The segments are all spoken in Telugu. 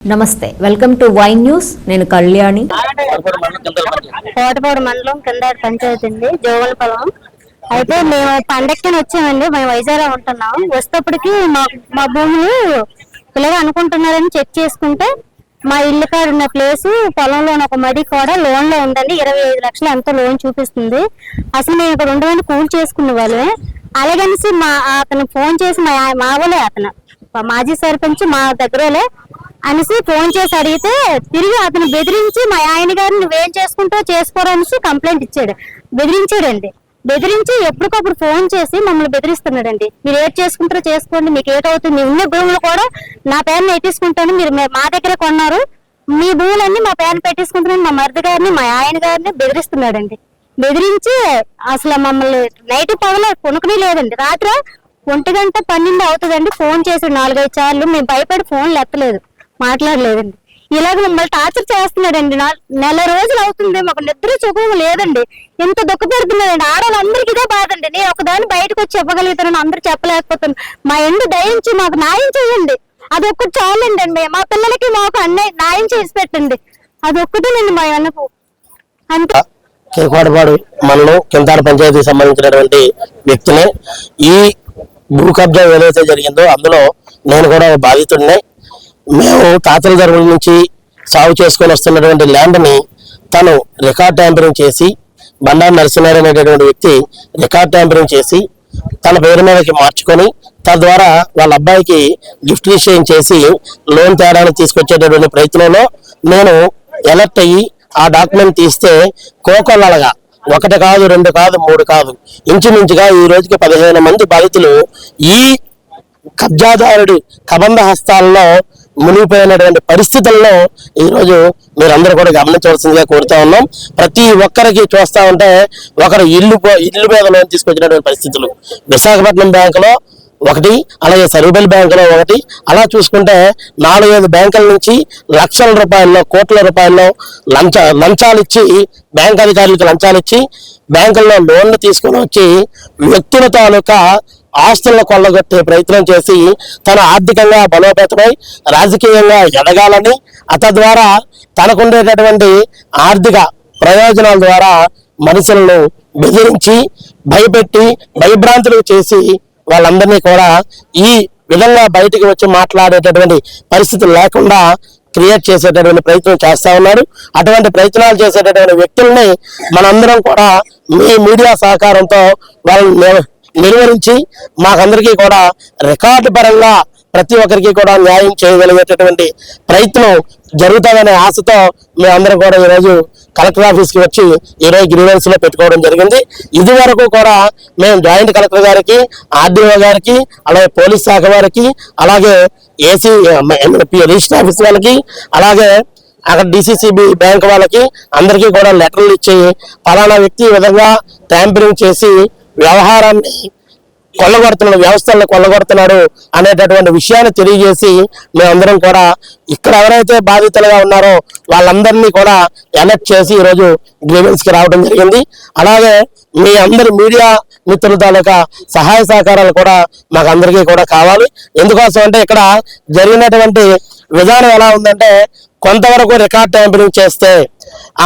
నమస్తే వెల్కమ్ టు వై న్యూస్ నేను కళ్యాణి. కోటపాడు మండలం కింద పంచాయతీ అండి జోగులపల్లం అయితే మేము పండక్కి వచ్చామండి మేము వైజాగ్ ఉంటున్నాం. వస్తేప్పటికి మా మా భూమిని పిల్లలు అనుకుంటున్నారని చెక్ చేసుకుంటే మా ఇల్లు కాడ ఉన్న ప్లేస్ పొలంలో ఒక మడి కూడా లోన్లో ఉందండి ఇరవై ఐదు లక్షలు ఎంతో లోన్ చూపిస్తుంది. అసలు మేము ఇక్కడ ఉండమని కూల్ చేసుకునే వాళ్ళే అలాగనేసి మా అతను ఫోన్ చేసి మా మా వాళ్ళే అతను మాజీ సర్పంచ్ మా దగ్గరలే అనేసి ఫోన్ చేసి అడిగితే తిరిగి అతను బెదిరించి మా ఆయన గారిని నువ్వేం చేసుకుంటావు చేసుకోరు అనేసి కంప్లైంట్ ఇచ్చాడు. బెదిరించాడండి. బెదిరించి ఎప్పటికప్పుడు ఫోన్ చేసి మమ్మల్ని బెదిరిస్తున్నాడండి. మీరు ఏది చేసుకుంటారో చేసుకోండి. మీకు ఏటవుతుంది మీ ఉన్న భూములు కూడా నా పేరుని ఎట్టించుకుంటాను మీరు మా దగ్గరే కొన్నారు. మీ భూములన్నీ మా పేరుని పెట్టించుకుంటున్నాను మా మరిది గారిని మా ఆయన గారిని బెదిరిస్తున్నాడండి. బెదిరించి అసలు మమ్మల్ని నైట్ పగల కొనుక్కునే లేదండి. రాత్రి ఒంటి గంట పన్నెండు అవుతుందండి. ఫోన్ చేసి నాలుగైదు సార్లు. మేము భయపడి ఫోన్లు ఎత్తలేదు. మాట్లాడలేదండి. ఇలాగ మమ్మల్ని టార్చర్ చేస్తున్నాడండి. నా- నెల రోజులు అవుతుంది. మాకు నిద్ర సుఖం లేదండి. ఎంత దుఃఖపెడుతున్నాడండి. ఆడవాళ్ళందరికీ ఇదే బాధ అండి నేను ఒకదాన్ని బయటకు వచ్చి చెప్పగలుగుతానని అందరూ చెప్పలేకపోతున్నాను మా ఎందు దయించి మాకు న్యాయం చేయండి. అది ఒక్కటి చాలండి అండి. మా పిల్లలకి మాకు అన్నయ్య న్యాయం చేసి పెట్టండి. అది ఒక్కటేనండి మా అన్నకు అంతే. కేకోడపాడు మండలం కింద పంచాయతీకి సంబంధించినటువంటి వ్యక్తిని ఈ భూ కబ్జా ఏదైతే జరిగిందో అందులో నేను కూడా బాధితుడినే మేము తాతల తరపుల నుంచి సాగు చేసుకొని వస్తున్నటువంటి ల్యాండ్ని తను రికార్డ్ ట్యాంపరింగ్ చేసి బండారు నరసింహారాయణ అనేటటువంటి వ్యక్తి రికార్డ్ ట్యాంపరింగ్ చేసి తన పేరు మీదకి మార్చుకొని తద్వారా వాళ్ళ అబ్బాయికి గిఫ్ట్ విషయం చేసి లోన్ తేడానికి తీసుకొచ్చేటటువంటి ప్రయత్నంలో నేను ఎలర్ట్ అయ్యి ఆ డాక్యుమెంట్ తీస్తే కోకొల్లగా ఒకటి కాదు రెండు కాదు మూడు కాదు ఇంచుమించుగా ఈ రోజుకి పదిహేను మంది బాధితులు ఈ కబ్జాదారుడి కబంధ హస్తాల్లో మునిగిపోయినటువంటి పరిస్థితుల్లో ఈరోజు మీరందరూ కూడా గమనించవలసిందిగా కోరుతా ఉన్నాం. ప్రతి ఒక్కరికి చూస్తా ఉంటే ఒకరు ఇల్లు పో- ఇల్లు మీద లోన్ తీసుకొచ్చినటువంటి పరిస్థితులు. విశాఖపట్నం బ్యాంకులో ఒకటి అలాగే సర్వబెల్ బ్యాంకులో ఒకటి. అలా చూసుకుంటే నాలుగైదు బ్యాంకుల నుంచి లక్షల రూపాయల్లో కోట్ల రూపాయల్లో లంచ లంచాలు ఇచ్చి బ్యాంక్ అధికారులకు లంచాలు ఇచ్చి బ్యాంకుల్లో లోన్లు తీసుకొని వచ్చి వ్యక్తుల తాలూకా ఆస్తులను కొల్లగొట్టే ప్రయత్నం చేసి తన ఆర్థికంగా బలోపేతమై రాజకీయంగా ఎదగాలని అతద్వారా తనకుండేటటువంటి ఆర్థిక ప్రయోజనాల ద్వారా మనుషులను బెదిరించి భయపెట్టి భయభ్రాంతులు చేసి వాళ్ళందరినీ కూడా ఈ విధంగా బయటికి వచ్చి మాట్లాడేటటువంటి పరిస్థితి లేకుండా క్రియేట్ చేసేటటువంటి ప్రయత్నం చేస్తూ ఉన్నారు. అటువంటి ప్రయత్నాలు చేసేటటువంటి వ్యక్తుల్ని మనందరం కూడా మీ మీడియా సహకారంతో వాళ్ళని నిర్వహించి మాకందరికీ కూడా రికార్డు పరంగా ప్రతి ఒక్కరికి కూడా న్యాయం చేయగలిగేటటువంటి ప్రయత్నం జరుగుతుందనే ఆశతో మేమందరం కూడా ఈరోజు కలెక్టర్ ఆఫీస్కి వచ్చి ఈరోజు గ్రీవెన్స్లో పెట్టుకోవడం జరిగింది. ఇది వరకు కూడా మేము జాయింట్ కలెక్టర్ గారికి ఆర్డీఓ గారికి అలాగే పోలీస్ శాఖ వారికి అలాగే ఏసీ రిజిస్టర్ ఆఫీస్ వాళ్ళకి అలాగే అక్కడ డిసిసిబి బ్యాంక్ వాళ్ళకి అందరికీ కూడా లెటర్లు ఇచ్చి ఫలానా వ్యక్తి ఈ విధంగా ట్యాంపరింగ్ చేసి వ్యవహారాన్ని కొల్లగొడుతున్నాడు వ్యవస్థలను కొల్లగొడుతున్నాడు అనేటటువంటి విషయాన్ని తెలియజేసి మేమందరం కూడా ఇక్కడ ఎవరైతే బాధితులుగా ఉన్నారో వాళ్ళందరినీ కూడా ఎలక్ట్ చేసి ఈరోజు గ్రీవెన్స్కి రావడం జరిగింది. అలాగే మీ అందరి మీడియా మిత్రుల తాలూకా సహాయ సహకారాలు కూడా మాకు అందరికీ కూడా కావాలి. ఎందుకోసం అంటే ఇక్కడ జరిగినటువంటి విధానం ఎలా ఉందంటే కొంతవరకు రికార్డ్ ట్యాంపరింగ్ చేస్తే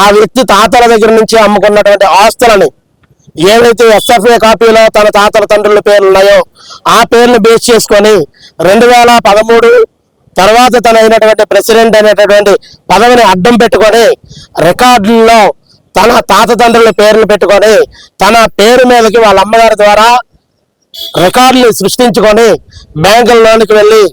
ఆ వ్యక్తి తాతల దగ్గర నుంచి అమ్ముకున్నటువంటి ఆస్తులని ఏవైతే ఎస్ఎఫ్ఏ కాపీలో తన తాతల తండ్రుల పేర్లు ఉన్నాయో ఆ పేర్లు బేస్ చేసుకొని రెండు వేల పదమూడు తర్వాత తన అయినటువంటి ప్రెసిడెంట్ అనేటటువంటి పదవిని అడ్డం పెట్టుకొని రికార్డుల్లో తన తాత తండ్రుల పేర్లు పెట్టుకొని తన పేరు మీదకి వాళ్ళ అమ్మగారి ద్వారా రికార్డులు సృష్టించుకొని బ్యాంకుల్లోనికి వెళ్ళి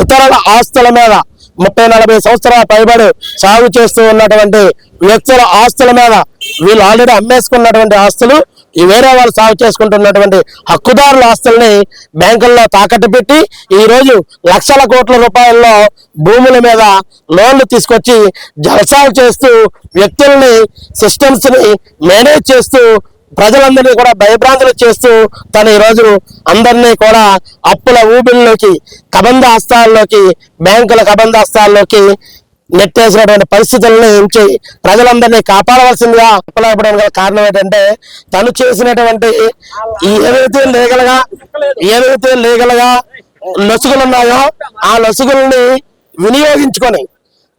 ఇతరుల ఆస్తుల మీద ముప్పై నలభై సంవత్సరాల పైబడి సాగు చేస్తూ ఉన్నటువంటి వ్యక్తుల ఆస్తుల మీద వీళ్ళు ఆల్రెడీ అమ్మేసుకున్నటువంటి ఆస్తులు ఈ వేరే వాళ్ళు సాగు చేసుకుంటున్నటువంటి హక్కుదారుల ఆస్తుల్ని బ్యాంకుల్లో తాకట్టు పెట్టి ఈరోజు లక్షల కోట్ల రూపాయల్లో భూముల మీద లోన్లు తీసుకొచ్చి జలసాలు చేస్తూ వ్యక్తుల్ని సిస్టమ్స్ని మేనేజ్ చేస్తూ ప్రజలందరినీ కూడా భయభ్రాంతులు చేస్తూ తను ఈరోజు అందరినీ కూడా అప్పుల ఊబిల్లోకి కబంధ హస్తాల్లోకి బ్యాంకుల కబంధ హస్తాల్లోకి నెట్టేసినటువంటి పరిస్థితులను ఉంచి ప్రజలందరినీ కాపాడవలసిందిగా చెప్పలేకపోవడం గల కారణం ఏంటంటే తను చేసినటువంటి ఏదైతే లీగల్ ఏదైతే లీగల్ లొసుగులు ఉన్నాయో ఆ లొసుగుల్ని వినియోగించుకొని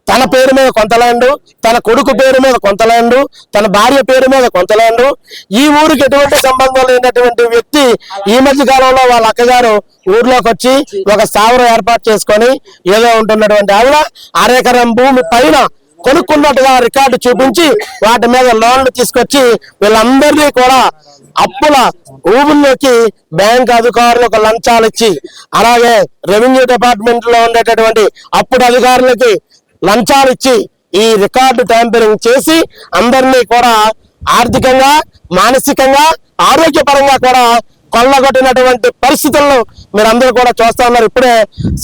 తన పేరు మీద కొంత ల్యాండ్ తన కొడుకు పేరు మీద కొంత ల్యాండ్ తన భార్య పేరు మీద కొంత ల్యాండ్ ఈ ఊరికి ఎటువంటి సంబంధం లేనటువంటి వ్యక్తి ఈ మధ్య కాలంలో వాళ్ళ అక్కగారు ఊర్లోకి వచ్చి ఒక స్థావరం ఏర్పాటు చేసుకొని ఏదో ఉంటున్నటువంటి ఆవిడ అరెకరం భూమి పైన కొనుక్కున్నట్టుగా రికార్డు చూపించి వాటి మీద లోన్లు తీసుకొచ్చి వీళ్ళందరినీ కూడా అప్పుల ఊబుల్లోకి బ్యాంక్ అధికారులకు లంచాలు ఇచ్చి అలాగే రెవెన్యూ డిపార్ట్మెంట్లో ఉండేటటువంటి అప్పుడు అధికారులకి లంచాలు ఇచ్చి ఈ రికార్డు ట్యాంపరింగ్ చేసి అందరినీ కూడా ఆర్థికంగా మానసికంగా ఆరోగ్యపరంగా కూడా కొల్లగొట్టినటువంటి పరిస్థితుల్లో మీరందరూ కూడా చూస్తా ఉన్నారు. ఇప్పుడే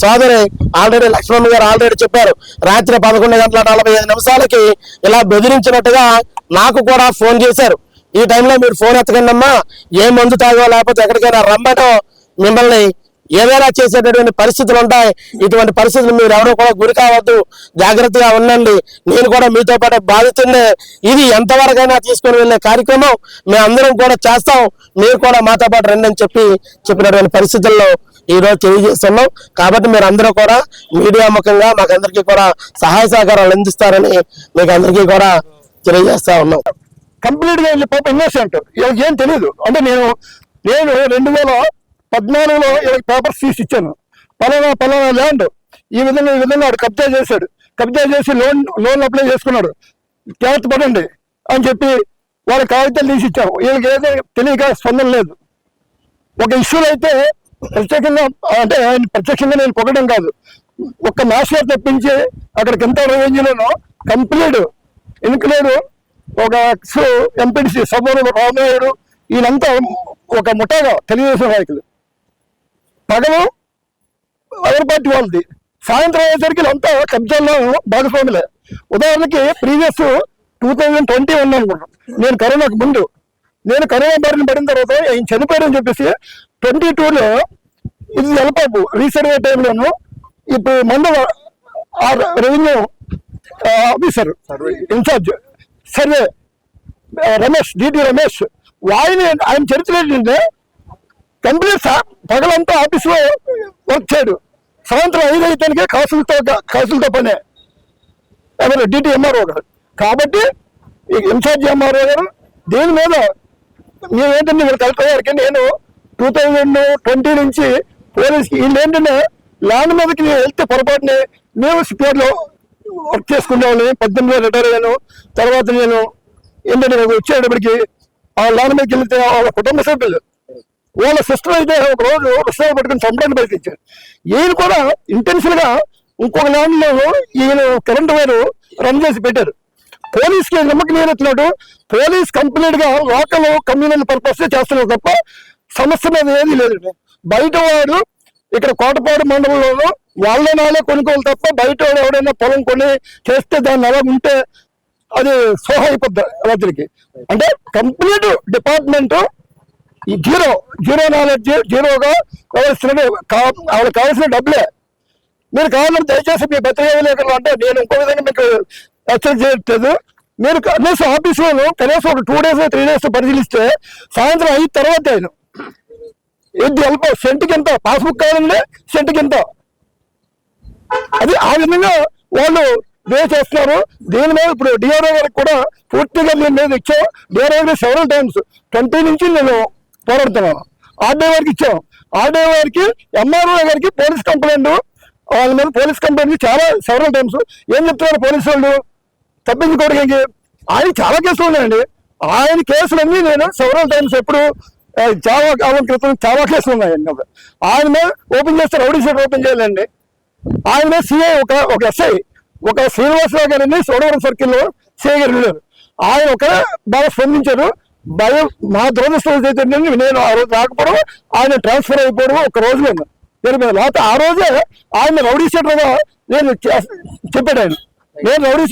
సోదరి ఆల్రెడీ లక్ష్మణ్ గారు ఆల్రెడీ చెప్పారు. రాత్రి పదకొండు గంటల నలభై ఐదు నిమిషాలకి ఇలా బెదిరించినట్టుగా నాకు కూడా ఫోన్ చేశారు. ఈ టైంలో మీరు ఫోన్ ఎత్తకండి అమ్మా ఏ మందు తాగో లేకపోతే ఎక్కడికైనా రమ్మటో మిమ్మల్ని ఏదైనా చేసేటటువంటి పరిస్థితులు ఉంటాయి ఇటువంటి పరిస్థితులు మీరు ఎవరు కూడా గురి కావద్దు. జాగ్రత్తగా ఉండండి. నేను కూడా మీతో పాటు బాధితుండే ఇది ఎంతవరకైనా తీసుకొని వెళ్ళే కార్యక్రమం మేము అందరం కూడా చేస్తాం. మీరు కూడా మాతో పాటు రండి అని చెప్పి చెప్పినటువంటి పరిస్థితుల్లో ఈ రోజు తెలియజేస్తున్నాం. కాబట్టి మీరు అందరూ కూడా మీడియా ముఖంగా మాకందరికీ కూడా సహాయ సహకారాలు అందిస్తారని మీకు అందరికీ కూడా తెలియజేస్తా ఉన్నాం. కంప్లీట్గా వెళ్ళి పాప ఇన్నోసెంట్ ఏం తెలియదు అంటే నేను నేను రెండు వేల పద్నాలుగులో పేపర్స్ తీసి ఇచ్చాను. పలానా పలానా ల్యాండ్ ఈ విధంగా ఈ విధంగా వాడు కబ్జా చేశాడు. కబ్జా చేసి లోన్ లోన్ అప్లై చేసుకున్నాడు. జాగ్రత్త పడండి అని చెప్పి వాళ్ళ కాగితాలు తీసి ఇచ్చాము. వీళ్ళకి ఏదో తెలియక స్పందన లేదు. ఒక ఇష్యూలో అయితే ప్రత్యేకంగా అంటే ఆయన ప్రత్యక్షంగా నేను పొగడం కాదు. ఒక్క మాస్టర్ తెప్పించి అక్కడికి ఎంత రెవెన్యూలోనో కంప్లీట్ ఇన్క్లూడ్ ఒక ఎంపీడీసీ సభలో రామనాయుడు వీళ్ళంతా ఒక ముఠాగా తెలుగుదేశం నాయకులు. పగలు అదర్ పార్టీ వాళ్ళది. సాయంత్రం అయ్యేసరికి అంతా కబ్జాల్లో భాగస్వాములే. ఉదాహరణకి previous two thousand twenty one అనుకుంటాం. నేను కరోనాకు ముందు. నేను కరోనా బారిన పడిన తర్వాత ఆయన చనిపోయారని చెప్పేసి ట్వంటీ టూలో ఇది ఎలపాపు రీసర్వే టైంలోను ఇప్పుడు మండల revenue officer incharge survey Ramesh DT Ramesh ఆయన ఆయన చరిత్ర ఏంటంటే కంప్లీట్ పగలంతా ఆఫీసులో వర్క్ చేయడు. సాయంత్రం ఐదు అయితేనే కాసులతో కాసులతో పనే. ఎవరు? డిటి ఎంఆర్ఓ గారు. కాబట్టి ఈ ఇన్ఛార్జ్ ఎంఆర్ఓ గారు దీని మీద మేమేంటంటే కలెక్టర్ గారికి నేను టూ థౌజండ్ ట్వంటీ నుంచి పోలీస్కి వీళ్ళు ఏంటంటే ల్యాండ్ మీదకి నేను వెళ్తే పొరపాటుని మేము సిపిఆర్లో వర్క్ చేసుకునేవాళ్ళని పద్దెనిమిది రిటైర్ అయ్యాను. తర్వాత నేను ఏంటంటే వచ్చేటప్పటికి ఆ ల్యాండ్ మీదకి వెళ్తే వాళ్ళ కుటుంబ సభ్యులు వాళ్ళ సిస్టర్ అయితే ఒక రోజు రిసర్వ్ పట్టుకుని చంపడానికి బయటకిచ్చారు ఈయన కూడా ఇంటెన్షన్గా ఇంకొక ల్యాండ్లో ఈయన కరెంట్ వైర్ రన్ చేసి పెట్టారు. పోలీస్కి నమ్మకం పోలీస్ కంప్లీట్గా లోకల్ కమ్యూనల్ పర్పస్ చేస్తున్నారు తప్ప సమస్య మీద ఏది లేదు బయట వాడు ఇక్కడ కోటపాడు మండలంలోనూ వాళ్ళ నాలే కొనుక్కోవాలి తప్ప బయట ఎవడైనా పొలం కొని చేస్తే దాన్ని అలా ఉంటే అది సోహ అయిపోద్ది రాత్రికి. అంటే కంప్లీట్ డిపార్ట్మెంట్ ఈ జీరో జీరో నాలెడ్జ్ జీరోగా కావాల్సిన కా- ఆవిడ కావాల్సిన డబ్బులే. మీరు కావాలంటే దయచేసి మీ పత్రికా విలేకరులు అంటే నేను ఇంకో విధంగా మీకు హెచ్చరిక చేయట్లేదు. మీరు కనీసం ఆఫీసులో కనీసం ఒక టూ డేస్ త్రీ డేస్ పరిశీలిస్తే సాయంత్రం అయిన తర్వాత ఆయన ఏంటి వెళ్ళిపో సెంటుకి ఎంత? పాస్బుక్ కావాలండి సెంటుకి ఎంత? అది ఆ విధంగా వాళ్ళు వే చేస్తున్నారు. దీని మీద ఇప్పుడు డిఆర్ఓ గారికి కూడా పూర్తిగా నేను మీద ఇచ్చా. డిఆర్ఓ గారికి సెవెరల్ టైమ్స్ ట్వంటీ నుంచి నేను పోరాడుతున్నాను ఆర్డీ వారికి ఇచ్చాం. ఆర్డీ వారికి ఎంఆర్ఓ గారికి పోలీస్ కంప్లైంట్. వాళ్ళ మీద పోలీస్ కంప్లైంట్ చాలా సెవెరల్ టైమ్స్ ఏం చెప్తున్నారు పోలీసు వాళ్ళు? తప్పించుకోవడానికి ఆయన చాలా కేసులు ఉన్నాయండి. ఆయన కేసులన్నీ నేను సెవెరల్ టైమ్స్ ఎప్పుడు చాలా కాలం క్రితం చాలా కేసులు ఉన్నాయండి ఆయన మీద ఓపెన్ చేస్తే రౌడీ షీట్ ఓపెన్ చేయాలండి ఆయన మీద సిఐ ఒక ఒక ఎస్ఐ ఒక శ్రీనివాసరావు గారిని సోడవరం సర్కిల్లో సిఐ గారు వెళ్ళారు ఆయన ఒక బాగా స్పందించారు. భయం మా దురదృష్టం అయితే నేను ఆ రోజు రాకపోవడం ఆయన ట్రాన్స్ఫర్ అయిపోవడం ఒక రోజులో జరిగిపోయింది లేకపోతే ఆ రోజే ఆయన రౌడీ షీటర్గా నేను చెప్పాడు ఆయన. నేను రౌడీ